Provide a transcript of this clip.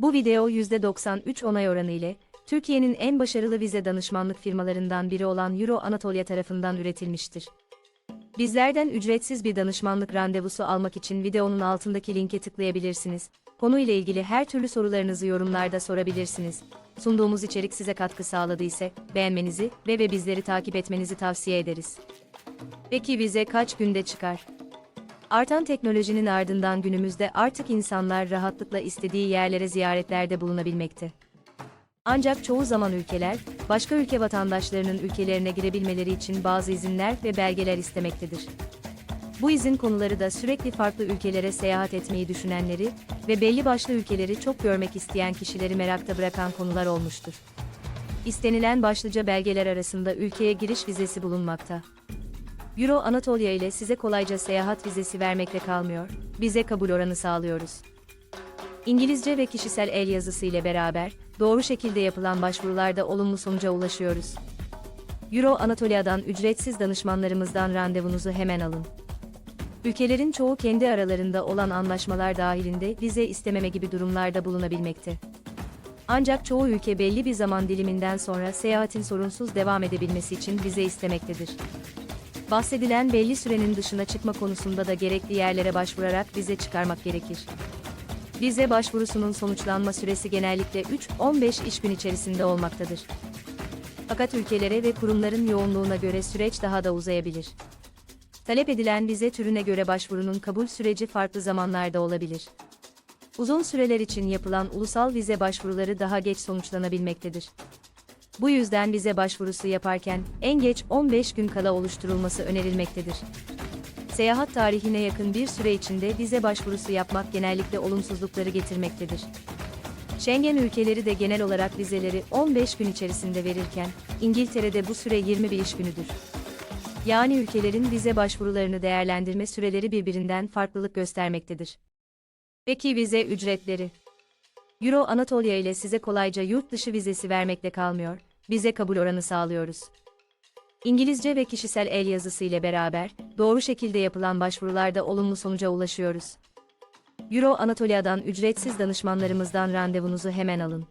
Bu video %93 onay oranı ile Türkiye'nin en başarılı vize danışmanlık firmalarından biri olan Euro Anatolia tarafından üretilmiştir. Bizlerden ücretsiz bir danışmanlık randevusu almak için videonun altındaki linke tıklayabilirsiniz. Konuyla ilgili her türlü sorularınızı yorumlarda sorabilirsiniz. Sunduğumuz içerik size katkı sağladıysa beğenmenizi ve ve bizleri takip etmenizi tavsiye ederiz. Peki vize kaç günde çıkar? Artan teknolojinin ardından günümüzde artık insanlar rahatlıkla istediği yerlere ziyaretlerde bulunabilmekte. Ancak çoğu zaman ülkeler, başka ülke vatandaşlarının ülkelerine girebilmeleri için bazı izinler ve belgeler istemektedir. Bu izin konuları da sürekli farklı ülkelere seyahat etmeyi düşünenleri ve belli başlı ülkeleri çok görmek isteyen kişileri merakta bırakan konular olmuştur. İstenilen başlıca belgeler arasında ülkeye giriş vizesi bulunmakta. Euro Anatolia ile size kolayca seyahat vizesi vermekle kalmıyor, bize kabul oranı sağlıyoruz. İngilizce ve kişisel el yazısı ile beraber, doğru şekilde yapılan başvurularda olumlu sonuca ulaşıyoruz. Euro Anatolia'dan ücretsiz danışmanlarımızdan randevunuzu hemen alın. Ülkelerin çoğu kendi aralarında olan anlaşmalar dahilinde vize istememe gibi durumlarda bulunabilmekte. Ancak çoğu ülke belli bir zaman diliminden sonra seyahatin sorunsuz devam edebilmesi için vize istemektedir. Bahsedilen belli sürenin dışına çıkma konusunda da gerekli yerlere başvurarak vize çıkarmak gerekir. Vize başvurusunun sonuçlanma süresi genellikle 3-15 iş gün içerisinde olmaktadır. Fakat ülkelere ve kurumların yoğunluğuna göre süreç daha da uzayabilir. Talep edilen vize türüne göre başvurunun kabul süreci farklı zamanlarda olabilir. Uzun süreler için yapılan ulusal vize başvuruları daha geç sonuçlanabilmektedir. Bu yüzden vize başvurusu yaparken en geç 15 gün kala oluşturulması önerilmektedir. Seyahat tarihine yakın bir süre içinde vize başvurusu yapmak genellikle olumsuzlukları getirmektedir. Schengen ülkeleri de genel olarak vizeleri 15 gün içerisinde verirken, İngiltere'de bu süre 21 iş günüdür. Yani ülkelerin vize başvurularını değerlendirme süreleri birbirinden farklılık göstermektedir. Peki vize ücretleri? Euro Anatolia ile size kolayca yurt dışı vizesi vermekle kalmıyor, vize kabul oranı sağlıyoruz. İngilizce ve kişisel el yazısı ile beraber, doğru şekilde yapılan başvurularda olumlu sonuca ulaşıyoruz. Euro Anatolia'dan ücretsiz danışmanlarımızdan randevunuzu hemen alın.